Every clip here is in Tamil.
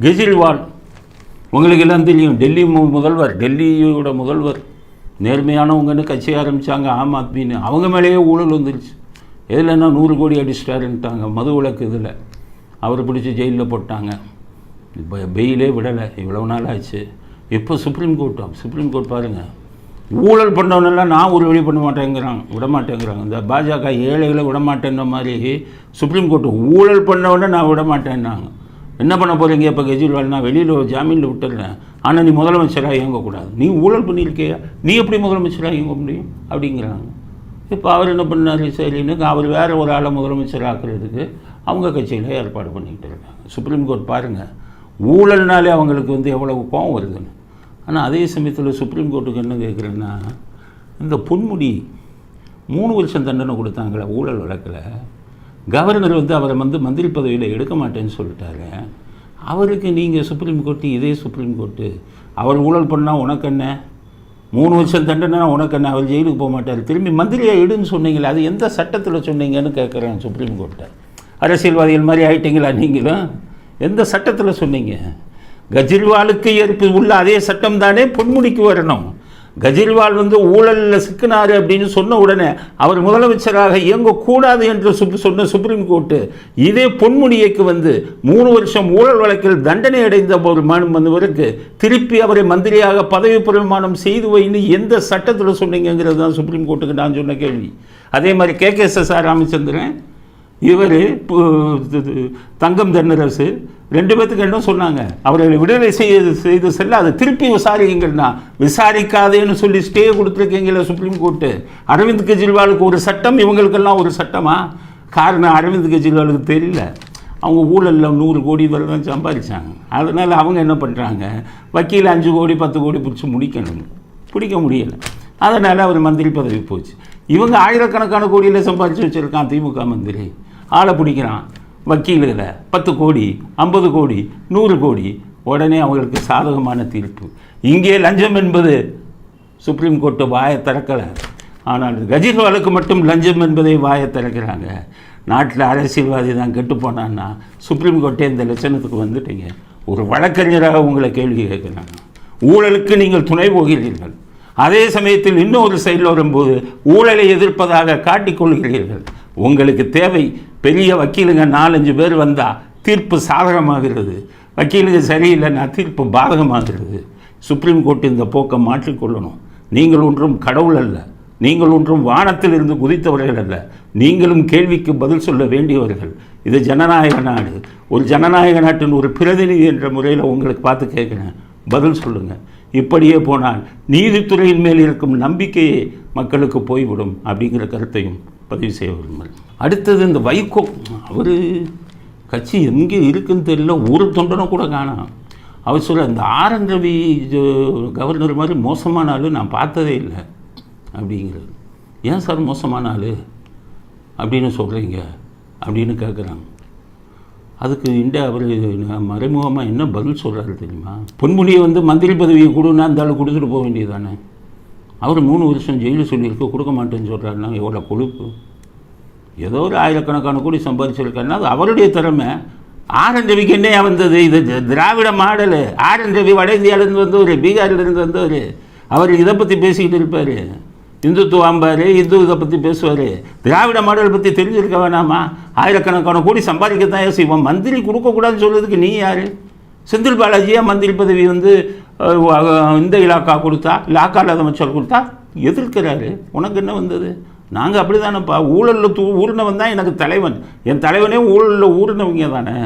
கெஜ்ரிவால். உங்களுக்கு எல்லாம் தெரியும் டெல்லி மு- முதல்வர் டெல்லியோட முதல்வர். நேர்மையானவங்கன்னு கட்சி ஆரம்பித்தாங்க ஆம் ஆத்மின்னு. அவங்க மேலேயே ஊழல் வந்துருச்சு. எதுலன்னா நூறு கோடி அடிச்சிட்டாருன்ட்டாங்க மது விளக்கு இதில். அவரை பிடிச்சி ஜெயிலில் போட்டாங்க. இப்போ பெயிலே விடலை இவ்வளோ நாள் ஆச்சு. இப்போ சுப்ரீம் கோர்ட்டும் சுப்ரீம் கோர்ட் பாருங்கள் ஊழல் பண்ணவனெல்லாம் நான் ஒரு வழி பண்ண மாட்டேங்கிறாங்க. விடமாட்டேங்கிறாங்க இந்த பாஜக ஏழைகளை விடமாட்டேன்ற மாதிரி சுப்ரீம் கோர்ட்டு ஊழல் பண்ணவன நான் விடமாட்டேன்னாங்க என்ன பண்ண போகிறீங்க இப்போ கெஜ்ரிவால் நான் வெளியில் ஜாமீனில் விட்டுடுறேன் ஆனால் நீ முதலமைச்சராக இயங்கக்கூடாது. நீ ஊழல் பண்ணியிருக்கியா? நீ எப்படி முதலமைச்சராக இயங்க முடியும்? அப்படிங்கிறாங்க. இப்போ அவர் என்ன பண்ணார்? சரின்னு அவர் வேற ஒரு ஆளை முதலமைச்சர் ஆக்குறதுக்கு அவங்க கட்சியில் ஏற்பாடு பண்ணிக்கிட்டு இருக்காங்க. சுப்ரீம் கோர்ட் பாருங்கள் ஊழல்னாலே அவங்களுக்கு வந்து எவ்வளவு கோவம் வருதுன்னு. ஆனால் அதே சமயத்தில் சுப்ரீம் கோர்ட்டுக்கு என்ன கேட்குறேன்னா இந்த பொன்முடி மூணு வருஷம் தண்டனை கொடுத்தாங்களே ஊழல் வழக்கில். கவர்னர் வந்து அவரை வந்து மந்திரி பதவியில் எடுக்க மாட்டேன்னு சொல்லிட்டாரு. அவருக்கு நீங்கள் சுப்ரீம் கோர்ட்டு இதே சுப்ரீம் கோர்ட்டு அவர் ஊழல் பண்ணால் உனக்கு என்ன? மூணு வருஷம் தண்டனை உனக்கு என்ன? அவர் ஜெயிலுக்கு போக மாட்டார். திரும்பி மந்திரியாக எடுன்னு சொன்னீங்களே அது எந்த சட்டத்தில் சொன்னீங்கன்னு கேட்குறேன் சுப்ரீம் கோர்ட்டை அரசியல்வாதிகள் மாதிரி ஆயிட்டீங்களா நீங்களும்? எந்த சட்டத்தில் சொன்னீங்க? கஜ்ரிவாலுக்கு ஏற்பு உள்ள அதே சட்டம் தானே பொன்முடிக்கு வரணும். கஜ்ரிவால் வந்து ஊழலில் சிக்கினார் அப்படின்னு சொன்ன உடனே அவர் முதலமைச்சராக இயங்கக்கூடாது என்று சுப் சொன்ன சுப்ரீம் கோர்ட்டு இதே பொன்முடியைக்கு வந்து மூணு வருஷம் ஊழல் வழக்கில் தண்டனை அடைந்த ஒரு வந்தவருக்கு திருப்பி அவரை மந்திரியாக பதவி பிரமாணம் செய்து வைன்னு எந்த சட்டத்தில் சொன்னீங்கிறது தான் சுப்ரீம் கோர்ட்டுக்கு நான் சொன்ன கேள்வி. அதே மாதிரி K K S R Ramachandran இவர் தங்கம் தென்னரசு ரெண்டு பேத்துக்கு என்ன சொன்னாங்க? அவர்களை விடுதலை செய்ய செய்து செல்ல அதை திருப்பி விசாரிங்கள்னா விசாரிக்காதேன்னு சொல்லி ஸ்டே கொடுத்துருக்கீங்களே சுப்ரீம் கோர்ட்டு. அரவிந்த் கெஜ்ரிவாலுக்கு ஒரு சட்டம் இவங்களுக்கெல்லாம் ஒரு சட்டமா? காரணம் அரவிந்த் கெஜ்ரிவாலுக்கு தெரியல. அவங்க ஊழலில் நூறு கோடி வரை தான் சம்பாதிச்சாங்க அதனால் அவங்க என்ன பண்ணுறாங்க வக்கீல் அஞ்சு கோடி பத்து கோடி பிடிச்சி முடிக்கணும். பிடிக்க முடியலை. அதனால் அவர் மந்திரி பதவி போச்சு. இவங்க ஆயிரக்கணக்கான கோடியில் சம்பாதிச்சு வச்சுருக்கான் திமுக மந்திரி. ஆளை பிடிக்கிறான். வக்கீல்களை பத்து கோடி ஐம்பது கோடி நூறு கோடி. உடனே அவங்களுக்கு சாதகமான தீர்ப்பு. இங்கே லஞ்சம் என்பது சுப்ரீம் கோர்ட்டு வாயை திறக்கலை. ஆனால் கஜிர்வாலுக்கு மட்டும் லஞ்சம் என்பதை வாயை திறக்கிறாங்க. நாட்டில் அரசியல்வாதி தான் கெட்டு போனான்னா சுப்ரீம் கோர்ட்டே இந்த லட்சணத்துக்கு வந்துட்டீங்க. ஒரு வழக்கறிஞராக உங்களை கேள்வி கேட்குறாங்க. ஊழலுக்கு நீங்கள் துணை போகிறீர்கள். அதே சமயத்தில் இன்னொரு சைடில் வரும்போது ஊழலை எதிர்ப்பதாக காட்டிக்கொள்கிறீர்கள். உங்களுக்கு தேவை பெரிய வக்கீலுங்க நாலஞ்சு பேர் வந்தால் தீர்ப்பு சாதகமாகிறது. வக்கீலுங்க சரியில்லைன்னா தீர்ப்பு பாதகமாகிறது. சுப்ரீம் கோர்ட் இந்த போக்கை மாற்றிக்கொள்ளணும் நீங்கள் ஒன்றும் கடவுள் அல்ல. நீங்கள் ஒன்றும் வானத்தில் இருந்து குதித்தவர்கள் அல்ல. நீங்களும் கேள்விக்கு பதில் சொல்ல வேண்டியவர்கள். இது ஜனநாயக நாடு. ஒரு ஜனநாயக நாட்டின் ஒரு பிரதிநிதி என்ற முறையில் உங்களுக்கு பார்த்து கேட்குறேன். பதில் சொல்லுங்கள் இப்படியே போனால் நீதித்துறையின் மேல் இருக்கும் நம்பிக்கையே மக்களுக்கு போய்விடும் அப்படிங்கிற கருத்தையும் பதிவு செய்ய விரும்புகிறேன். அடுத்தது இந்த வைகோ அவர் கட்சி எங்கே இருக்குன்னு தெரியல ஒரு தொண்டனை கூட காணாம். அவர் சொல்ல இந்த ஆர் ரவி கவர்னர் மாதிரி மோசமான ஆள் நான் பார்த்ததே இல்லை அப்படிங்கிறது ஏன் சார் மோசமான ஆள்? அப்படின்னு சொல்கிறீங்க அப்படின்னு கேட்குறாங்க அதுக்கு இந்தியா அவர் மறைமுகமாக என்ன பதில் சொல்கிறாரு தெரியுமா? பொன்முடியை வந்து மந்திரி பதவியை கொடுன்னா அந்த ஆள் கொடுத்துட்டு போக வேண்டியதானே அவர் மூணு வருஷம் ஜெயிலில் சொல்லியிருக்கு கொடுக்க மாட்டேன்னு சொல்கிறாருன்னா எவ்வளோ கொழுப்பு? ஏதோ ஒரு ஆயிரக்கணக்கான கோடி சம்பாதிச்சிருக்காருன்னா அது அவருடைய திறமை. ஆரன் ரவிக்கு என்னையா வந்தது? இது திராவிட மாடல். ஆரன் ரவி வட இந்தியாவிலேருந்து வந்தவர் பீகாரிலேருந்து வந்தவர். அவர் இதை பற்றி பேசிக்கிட்டு இருப்பார். இந்துத்துவாம்பார் இந்து இதை பற்றி பேசுவார். திராவிட மாடல் பற்றி தெரிஞ்சிருக்க வேணாமா? ஆயிரக்கணக்கான கோடி சம்பாதிக்கத்தான் யோசிப்போம். மந்திரி கொடுக்கக்கூடாதுன்னு சொல்கிறதுக்கு நீ யார்? செந்தில் பாலாஜியாக மந்திரி பதவி வந்து இந்த இலாக்கா கொடுத்தா இலாக்கா இல்லாத அமைச்சர் கொடுத்தா? எதிர்க்கிறாரு. உனக்கு என்ன வந்தது? நாங்கள் அப்படி தானேப்பா ஊழலில் தூ ஊர்னவன் தான் எனக்கு தலைவன். என் தலைவனே ஊழலில் ஊர்னவங்க தானே.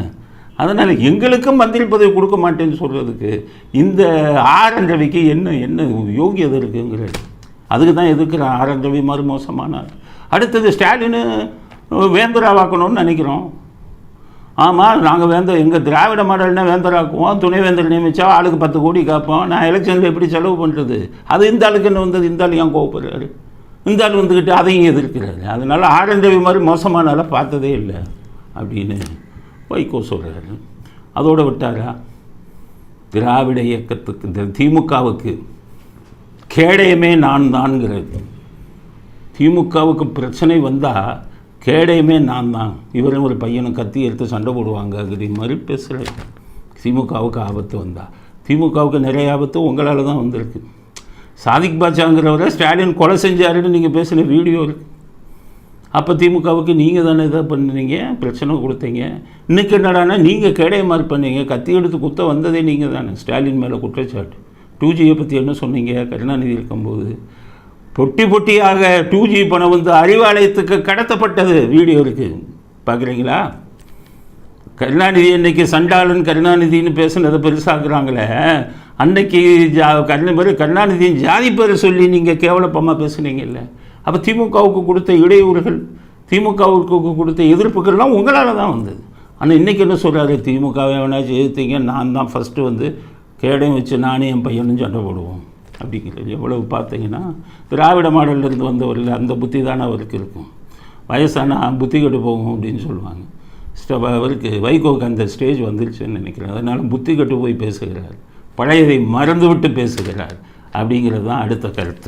அதனால் எங்களுக்கும் மந்திரி பதவி கொடுக்க மாட்டேன்னு சொல்கிறதுக்கு இந்த ஆர் என் என்ன என்ன யோகியதை இருக்குங்கிறது அதுக்கு தான் எதிர்க்கிற ஆர் என் ரவி மாதிரி மோசமானார். அடுத்தது ஸ்டாலின் வேந்தராவாக்கணும்னு நினைக்கிறோம். ஆமாம் நாங்கள் வேந்த எங்கள் திராவிட மாடல்னா வேந்தராக்குவோம் துணைவேந்தர் நியமித்தா ஆளுக்கு பத்து கோடி காப்போம். நான் எலெக்ஷனில் எப்படி செலவு பண்ணுறது அது இந்த ஆளுக்கு என்ன வந்தது? இந்த ஆள் ஏன் கோவப்படுறாரு? இந்த ஆள் வந்துக்கிட்டு அதையும் எதிர்க்கிறாரு. அதனால் ஆரஞ்சவி மாதிரி மோசமானால பார்த்ததே இல்லை அப்படின்னு வைகோ சொல்கிறாரு அதோடு விட்டாரா? திராவிட இயக்கத்துக்கு இந்த திமுகவுக்கு. கேடயமே நான் தான்ங்கிறது திமுகவுக்கு பிரச்சனை வந்தால் கேடயமே நான் தான் இவரும் ஒரு பையனும் கத்தி எடுத்து சண்டை போடுவாங்க அப்படி மாதிரி பேசுகிறேன் திமுகவுக்கு ஆபத்து வந்தால் திமுகவுக்கு நிறைய ஆபத்து உங்களால் தான் வந்திருக்கு. சாதிக் பாட்சாங்கிறவரை ஸ்டாலின் கொலை செஞ்சாருன்னு நீங்கள் பேசின வீடியோ இருக்குது அப்போ திமுகவுக்கு நீங்கள் தானே இதை பண்ணுனீங்க பிரச்சனை கொடுத்தீங்க. இன்னைக்கு என்னடானா நீங்கள் கேடயமாறு பண்ணீங்க கத்தி எடுத்து குத்த வந்ததே நீங்கள் தானே. ஸ்டாலின் மேலே குற்றச்சாட்டு. டூ ஜியை பற்றி என்ன சொன்னீங்க? கருணாநிதி இருக்கும்போது பொட்டி பொட்டியாக டூ ஜி பணம் வந்து அறிவாலயத்துக்கு கடத்தப்பட்டது வீடியோ இருக்குது பார்க்குறீங்களா? கருணாநிதி இன்னைக்கு சண்டாளன் கருணாநிதின்னு பேசுனதை பெருசாக்குறாங்களே. அன்னைக்கு ஜா கருண பேர் கருணாநிதியின் ஜாதி பேரை சொல்லி நீங்கள் கேவலப்பமாக பேசுனீங்கல்ல. அப்போ திமுகவுக்கு கொடுத்த இடையூறுகள் திமுகவுக்கு கொடுத்த எதிர்ப்புகள்லாம் உங்களால் தான் வந்தது. ஆனால் இன்றைக்கி என்ன சொல்கிறாரு திமுகவை வேணாச்சும் எதிர்த்தீங்க நான் தான் ஃபஸ்ட்டு வந்து கேடையும் வச்சு நானே என் பையனும் சண்டை போடுவோம். அப்படிங்கிறது எவ்வளவு பார்த்தீங்கன்னா திராவிட மாடல்லேருந்து வந்தவரில் அந்த புத்தி தானே அவருக்கு இருக்கும். வயசானா புத்தி கெட்டு போகும் அப்படின்னு சொல்லுவாங்க. ஸ்ட- அவருக்கு வைகோக்கு அந்த ஸ்டேஜ் வந்துருச்சுன்னு நினைக்கிறேன். அதனால் புத்தி கெட்டு போய் பேசுகிறார். பழையதை மறந்துவிட்டு பேசுகிறார். அப்படிங்கிறது தான் அடுத்த கருத்து.